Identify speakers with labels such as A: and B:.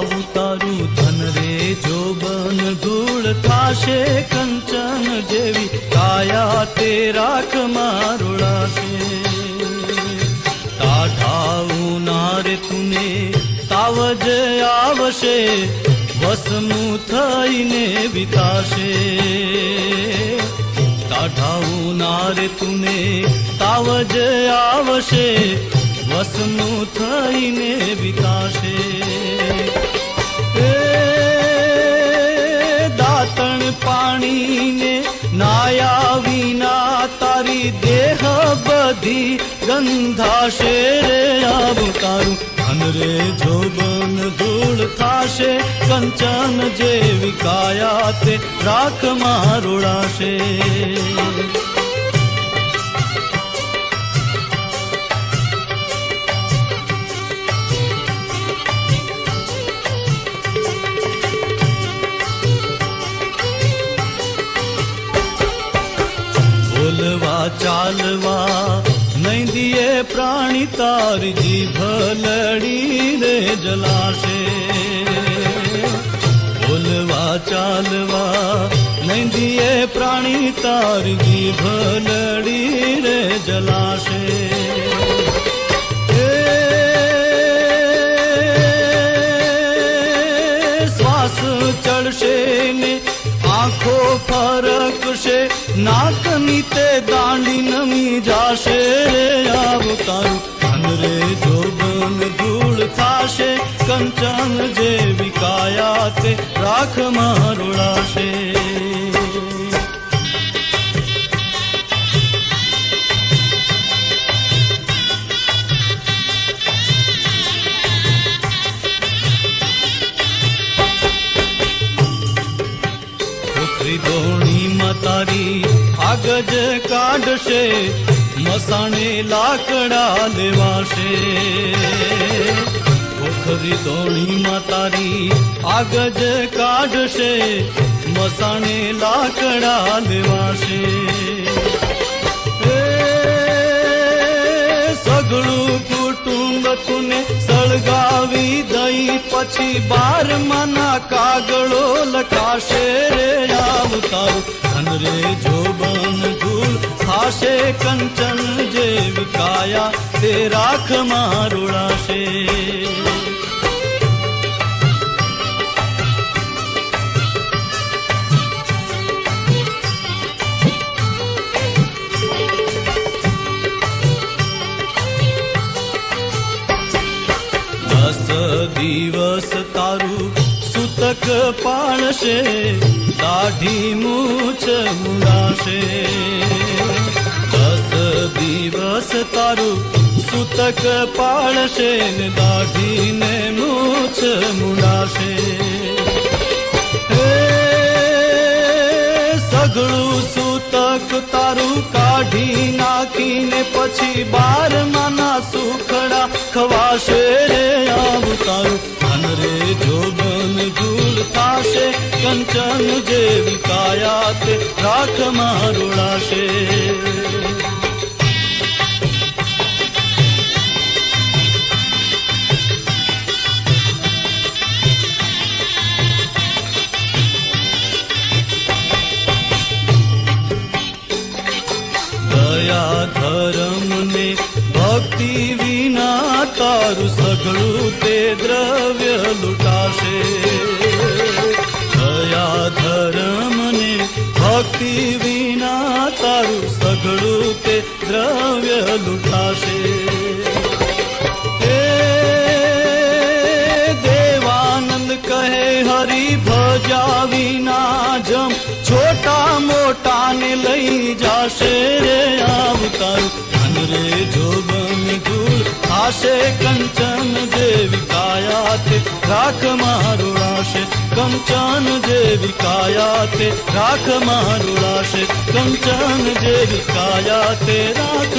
A: આવું તારું ધન રે જોબન ધૂળ થાશે કંચન જેવી, કાયા તે રાખ મારુડાશે તાઢાવું નારે તુને, તાવજ આવશે, વસમું થઈને વિતાશે. તાઢાવું નારે તુને, તાવજ આવશે, વસમું થઈને વિતાશે. બધી ગંધાશે રે આવું તારું ધન રે જોબન ધૂળ થાશે કંચન જેવી કાયા તે રાખ મારોડાશે બોલવા ચાલવા દિયે પ્રાણી તાર જીભ લડી રે જલાશે. બોલવા, ચાલવા નૈંદીએ પ્રાણી તાર જીભ લડી રે જલાશે શ્વાસ ચડશે ને આંખો ફરકશે નાકની તે દાંડી નમી જાશે રે આવ તારું ધન જોબન ધૂળ થાશે, કંચન જે વિકાયા તે રાખ મારુડાશે પોખરી દોણીમાં આગજ કાઢશે, મસાણે લાકડા લેવાશે. પોખરી દોણીમાં તારી આગજ કાઢશે, મસાણે લાકડા લેવાશે. સગળું કુટુંબ સળગાવી દઈ, પછી બાર માના કાગળો લખાશે રે આવ તારું. ધન રે જોબન ધૂળ થાશે, કંચન જે વિકાયા તે રાખ મારુડાશે દસ દિવસ તારું સૂતક પાણશે દાઢી મૂછ મુડાશે દસ દિવસ તારું સૂતક પાણશે ને દાઢીને મૂછ મુડાશે સગળું સૂતક તારું કાઢી નાખીને પછી બારમાના સુખડા ખવાશે રે આવું તારું. ધન રે જોબન ધૂળ થાશે, કંચન જેવી વિકાયા તે રાખ મારુડાશે દયા ધર્મ ને ભક્તિ વિના તારું સઘળું તે દ્રવ્ય લૂંટાશે દયા ધર્મને ભક્તિ વિના તારું સઘળું તે દ્રવ્ય લૂંટાશે કહે હરી ભજા વિના જમ છોટા મોટા ને લઈ જાશે રે આવતારું ધન રે જોબન े कञ्चन जेविकायाते राघ मारुडाशे कञ्चन जेविकायाते राघ मारुडाशे कञ्चन जेविकाया ते राघ